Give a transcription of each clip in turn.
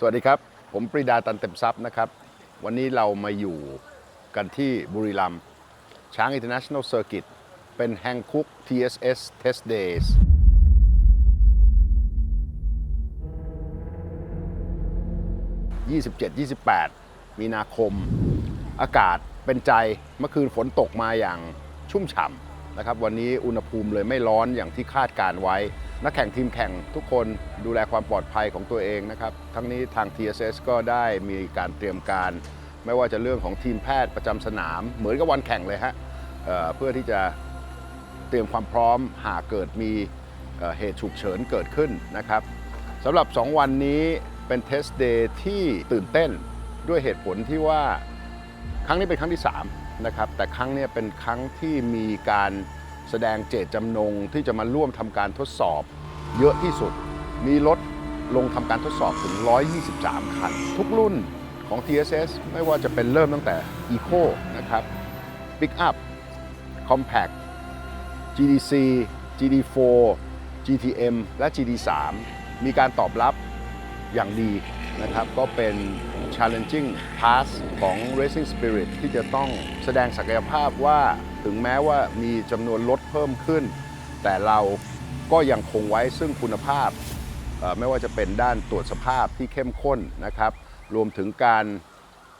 สวัสดีครับ ผมปรีดาตันเต็มทรัพย์นะครับ วันนี้เรามาอยู่กันที่บุรีรัมย์ช้าง International Circuit เป็นแฮงคุก TSS Test Days 27-28 มีนาคม อากาศเป็นใจเมื่อคืนฝนตกมาอย่างชุ่มฉ่ำนะครับ วันนี้อุณหภูมิเลยไม่ร้อนอย่างที่คาดการไว้ นักแข่งทีมแข่งทุกคนดูแลความปลอดภัยของตัวเองนะครับ ทั้งนี้ทาง TSS ก็ได้มีการเตรียมการ ไม่ว่าจะเรื่องของทีมแพทย์ประจำสนาม เหมือนกับวันแข่งเลยฮะเเพื่อที่จะเตรียมความพร้อมหากเกิดมีเหตุฉุกเฉินเกิดขึ้นนะครับสำหรับ 2 วันนี้เป็นเทสเดย์ที่ตื่นเต้นด้วยเหตุผลที่ว่าครั้งนี้เป็นครั้งที่3นะครับแต่ครั้งนี้เป็นครั้งที่มีการ แสดงเจตจำนงที่จะมาร่วมทำการทดสอบ เยอะที่สุด มีรถลงทำการทดสอบถึง 123 คัน ทุกรุ่นของ TSS ไม่ว่าจะเป็นเริ่มตั้งแต่ Eco นะครับ Pickup Compact GDC GD4 GTM และ GD3 มีการตอบรับอย่างดี นะครับก็เป็น challenging task ของ Racing Spirit ที่จะต้องแสดงศักยภาพว่าถึงแม้ว่ามีจำนวนรถเพิ่มขึ้น แต่เราก็ยังคงไว้ซึ่งคุณภาพ ไม่ว่าจะเป็นด้านตรวจสภาพที่เข้มข้นนะครับ รวมถึงการ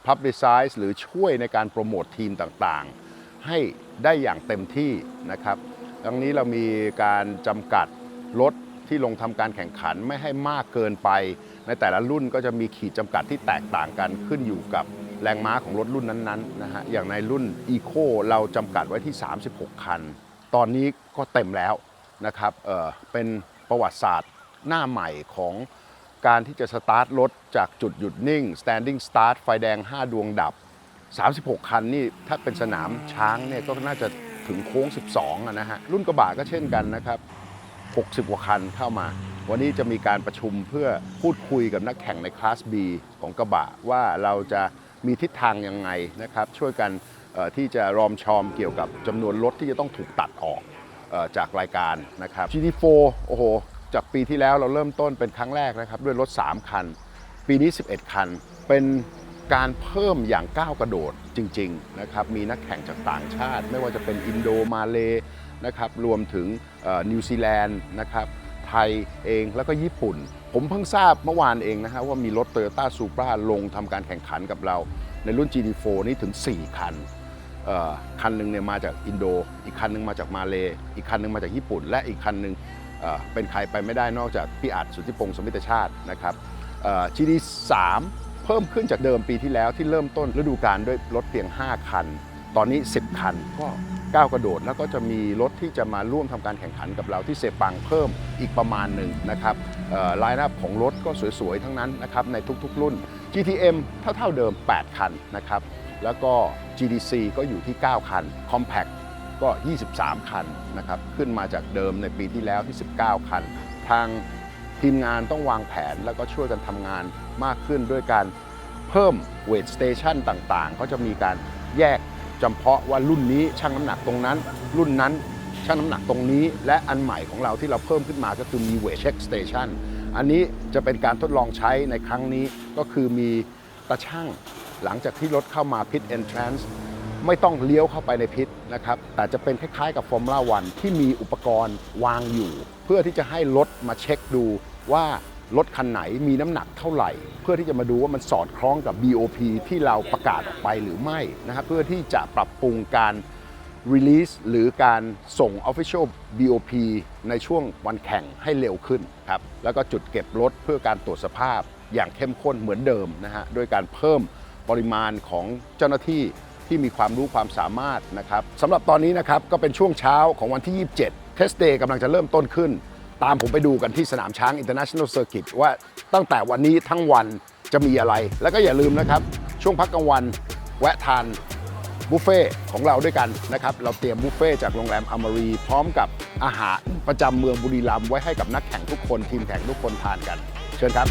Publicize หรือช่วยในการโปรโมททีมต่างๆ ให้ได้อย่างเต็มที่นะครับดังนี้เรามีการจำกัดรถ ที่ลงทำการแข่งขันไม่ให้มากเกินไป ในแต่ละรุ่นก็จะมีขีดจำกัดที่แตกต่างกันขึ้นอยู่กับแรงม้าของรถรุ่นนั้นๆนะฮะอย่างในรุ่น Eco เราจำกัดไว้ที่ 36 คัน ตอนนี้ก็เต็มแล้วนะครับเอ่อเป็นประวัติศาสตร์หน้าใหม่ของการที่จะสตาร์ทรถจากจุดหยุดนิ่ง standing start ไฟแดง 5 ดวงดับ 36 คันนี่ถ้าเป็นสนามช้างเนี่ยก็น่าจะถึงโค้ง 12อะนะฮะรุ่นกระบะก็เช่นกันนะครับ 60 กว่าคันเข้ามา วันนี้จะมีการประชุมเพื่อพูดคุยกับนักแข่งในคลาส B ของกระบะ ว่าเราจะมีทิศทางยังไงนะครับ ช่วยกันที่จะรอมชอมเกี่ยวกับจำนวนรถที่จะต้องถูกตัดออกจากรายการนะครับ GT4 โอ้โห จากปีที่แล้วเราเริ่มต้นเป็นครั้งแรกนะครับ ด้วยรถ 3 คัน ปีนี้ 11 คัน เป็น การเพิ่มอย่างก้าวกระโดดจริงๆนะครับมีนักแข่งจากต่างชาติ ไม่ว่าจะเป็นอินโดมาเลนะครับรวมถึงนิวซีแลนด์นะครับไทยเองแล้วก็ญี่ปุ่น ผมเพิ่งทราบเมื่อวานเองนะฮะว่ามีรถ Toyota Supra ลงทำการแข่งขันกับเรา ในรุ่น GT4 นี่ถึง 4 คันคันหนึ่งเนี่ยมาจากอินโด อีกคันหนึ่งมาจากมาเลอีกคันหนึ่งมาจากญี่ปุ่น และอีกคันหนึ่งเเป็นใครไปไม่ได้นอกจากพี่อัดสุทธิพงศ์สมิตชาตินะครับ GD3 เพิ่มขึ้นจากเดิมปีที่แล้วที่เริ่มต้นฤดูกาลด้วยรถเพียง 5 คัน ตอนนี้ 10 คันก็ก้าวกระโดดแล้วก็จะมีรถที่จะมาร่วมทำการแข่งขันกับเราที่เซปังเพิ่มอีกประมาณหนึ่งนะครับไลน์อัพของรถก็สวยๆ ทั้งนั้นนะครับในทุกๆ รุ่น GTM เท่าๆเดิม 8 คันนะครับแล้วก็ GDC ก็อยู่ที่ 9 คัน Compact ก็ 23 คันนะครับขึ้นมาจากเดิมในปีที่แล้วที่ 19 คัน ทาง ทีมงานต้องวางแผนแล้วก็ช่วยกันทำงานมากขึ้นด้วยการเพิ่มเวทสเตชันต่างๆ ก็จะมีการแยกจำเพาะว่ารุ่นนี้ชั่งน้ำหนักตรงนั้น รุ่นนั้นชั่งน้ำหนักตรงนี้ และอันใหม่ของเราที่เราเพิ่มขึ้นมาก็คือมีเวทเช็คสเตชันอันนี้จะเป็นการทดลองใช้ในครั้งนี้ก็คือมีตาช่างหลังจากที่รถเข้ามาพิทเอนทรานซ์ ไม่ต้องเลี้ยวเข้าไปในพิทนะครับแต่จะเป็นคล้ายๆกับฟอร์มูล่าวันที่มีอุปกรณ์วางอยู่ เพื่อที่จะให้รถมาเช็คดูว่ารถคันไหนมีน้ำหนักเท่าไหร่ เพื่อที่จะมาดูว่ามันสอดคล้องกับ BOP ที่เราประกาศออกไปหรือไม่นะครับเพื่อที่จะปรับปรุงการ release หรือการส่ง official BOP ในช่วงวันแข่งให้เร็วขึ้นครับแล้วก็จุดเก็บรถเพื่อการตรวจสภาพอย่างเข้มข้นเหมือนเดิมนะฮะด้วยการเพิ่มปริมาณของเจ้าหน้าที่ ที่มีความรู้ความสามารถนะครับสำหรับตอนนี้นะครับก็เป็นช่วงเช้าของวันที่ 27 Test Day กำลังจะเริ่มต้นขึ้น ตามผมไปดูกันที่สนามช้าง International Circuit ว่าตั้งแต่วันนี้ทั้งวันจะมีอะไร แล้วก็อย่าลืมนะครับ ช่วงพักกลางวันแวะทานบุฟเฟ่ของเราด้วยกันนะครับ เราเตรียมบุฟเฟ่จากโรงแรมอมรี พร้อมกับอาหารประจำเมืองบุรีรัมย์ไว้ให้กับนักแข่งทุกคนทีมแข่งทุกคนทานกัน เชิญครับ